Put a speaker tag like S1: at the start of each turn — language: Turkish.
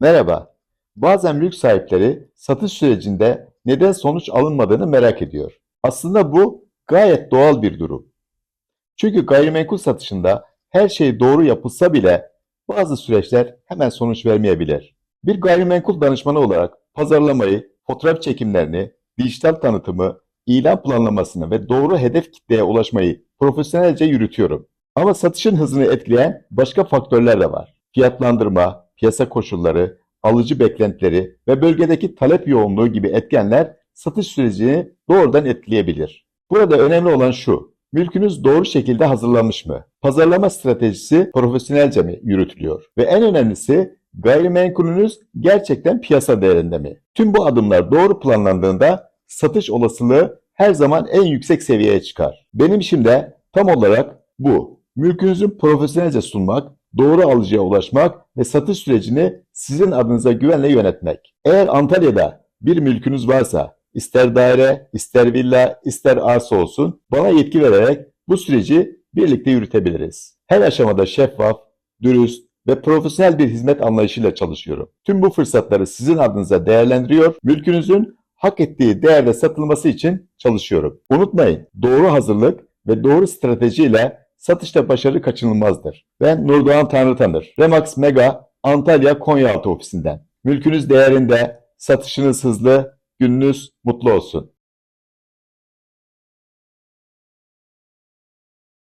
S1: Merhaba. Bazen mülk sahipleri satış sürecinde neden sonuç alınmadığını merak ediyor. Aslında bu gayet doğal bir durum. Çünkü gayrimenkul satışında her şey doğru yapılsa bile bazı süreçler hemen sonuç vermeyebilir. Bir gayrimenkul danışmanı olarak pazarlamayı, fotoğraf çekimlerini, dijital tanıtımı, ilan planlamasını ve doğru hedef kitleye ulaşmayı profesyonelce yürütüyorum. Ama satışın hızını etkileyen başka faktörler de var. Fiyatlandırma, piyasa koşulları, alıcı beklentileri ve bölgedeki talep yoğunluğu gibi etkenler satış sürecini doğrudan etkileyebilir. Burada önemli olan şu, mülkünüz doğru şekilde hazırlanmış mı? Pazarlama stratejisi profesyonelce mi yürütülüyor? Ve en önemlisi gayrimenkulünüz gerçekten piyasa değerinde mi? Tüm bu adımlar doğru planlandığında satış olasılığı her zaman en yüksek seviyeye çıkar. Benim işim de tam olarak bu. Mülkünüzü profesyonelce sunmak, doğru alıcıya ulaşmak ve satış sürecini sizin adınıza güvenle yönetmek. Eğer Antalya'da bir mülkünüz varsa, ister daire, ister villa, ister arsa olsun, bana yetki vererek bu süreci birlikte yürütebiliriz. Her aşamada şeffaf, dürüst ve profesyonel bir hizmet anlayışıyla çalışıyorum. Tüm bu fırsatları sizin adınıza değerlendiriyor, mülkünüzün hak ettiği değerde satılması için çalışıyorum. Unutmayın, doğru hazırlık ve doğru stratejiyle satışta başarı kaçınılmazdır. Ben Nurdoğan Tanrıtanır. Remax Mega Antalya Konyaaltı ofisinden. Mülkünüz değerinde, satışınız hızlı, gününüz mutlu olsun.